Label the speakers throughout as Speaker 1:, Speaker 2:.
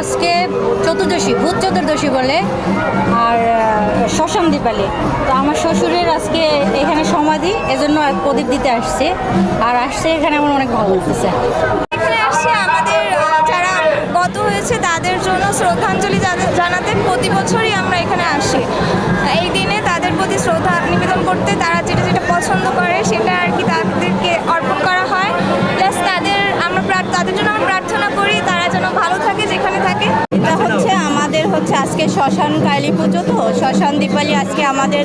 Speaker 1: আজকে চতুর্দশী ভূত চতুর্দশী বলে, আর শ্মশান দীপালি। তো আমার শ্বশুরের আজকে এখানে সমাধি এজন্য প্রদীপ দিতে আসছে। আর আসছে এখানে আমার অনেক ভালো লাগতেছে।
Speaker 2: গত হয়েছে, তাদের জন্য শ্রদ্ধাঞ্জলি জানাতে প্রতি বছরই আমরা এখানে আসি। এই দিনে তাদের প্রতি শ্রদ্ধা নিবেদন করতে তারা
Speaker 1: আজকে শ্মশান কালী পুজো তো, শ্মশান দীপালি আজকে আমাদের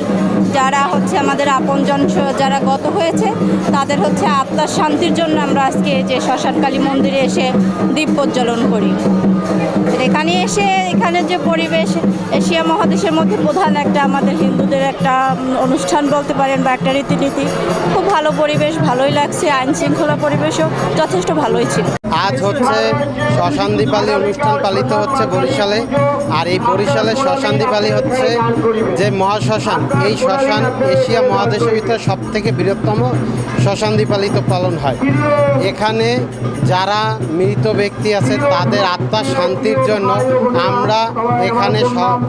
Speaker 1: যারা হচ্ছে আমাদের আপনজন যারা গত হয়েছে, তাদের হচ্ছে আত্মার শান্তির জন্য আমরা আজকে যে শ্মশান কালী মন্দিরে এসে দীপ প্রজ্বলন করি এখানে এসে, এখানে যে পরিবেশ, এশিয়া মহাদেশের মধ্যে প্রধান একটা আমাদের হিন্দুদের একটা অনুষ্ঠান বলতে পারেন বা একটা রীতিনীতি। খুব ভালো পরিবেশ, ভালোই লাগছে, আইন শৃঙ্খলা পরিবেশও যথেষ্ট ভালোই ছিল।
Speaker 3: আজ হচ্ছে শ্মশান দীপালি অনুষ্ঠান পালিত হচ্ছে বরিশালে, আর এই বরিশালের শ্মশান দীপালি হচ্ছে যে মহাশ্মশান। এই শ্মশান এশিয়া মহাদেশের ভিতরে সব থেকে বৃহত্তম শ্মশান দীপালিত পালন হয়। এখানে যারা মৃত ব্যক্তি আছে, তাদের আত্মার শান্তির জন্য আমরা এখানে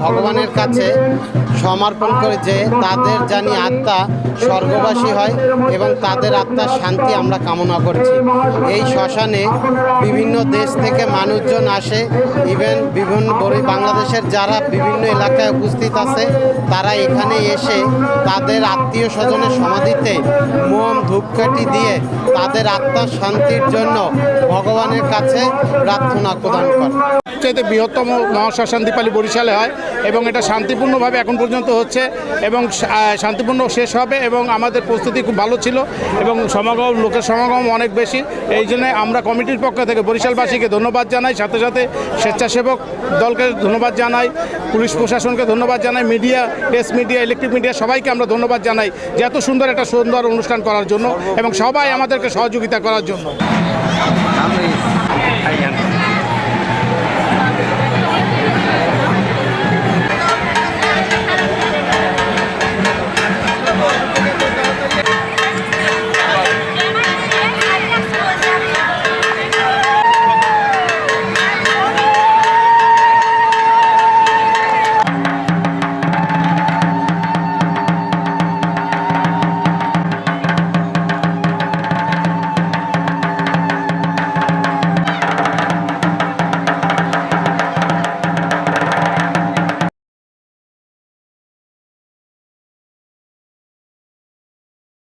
Speaker 3: ভগবানের কাছে সমর্পণ করে যে তাদের জানি আত্মা স্বর্গবাসী হয় এবং তাদের আত্মার শান্তি আমরা কামনা করছি। এই শ্মশানে বিভিন্ন দেশ থেকে মানুষজন আসে। ইভেন বিভিন্ন বাংলাদেশের যারা বিভিন্ন এলাকায় উপস্থিত আছে। তারা এখানে এসে তাদের আত্মীয় স্বজনের সমাধিতে মোম, ধূপকাঠি দিয়ে তাদের আত্মার শান্তির জন্য ভগবানের কাছে প্রার্থনা প্রদান করে।
Speaker 4: সবচেয়ে বৃহত্তম মহাশ্মশান দীপালি বরিশালে হয় এবং এটা শান্তিপূর্ণভাবে এখন পর্যন্ত হচ্ছে এবং শান্তিপূর্ণ শেষ হবে এবং আমাদের প্রস্তুতি খুব ভালো ছিল এবং সমাগম, লোকের সমাগম অনেক বেশি। এই জন্য আমরা কমিটির পক্ষ থেকে বরিশালবাসীকে ধন্যবাদ জানাই, সাথে সাথে স্বেচ্ছাসেবক দলকে ধন্যবাদ জানাই, পুলিশ প্রশাসনকে ধন্যবাদ জানাই, media, press media electric media সবাইকে আমরা ধন্যবাদ জানাই যে এত সুন্দর একটা সুন্দর অনুষ্ঠান করার জন্য এবং সবাই আমাদেরকে সহযোগিতা করার জন্য।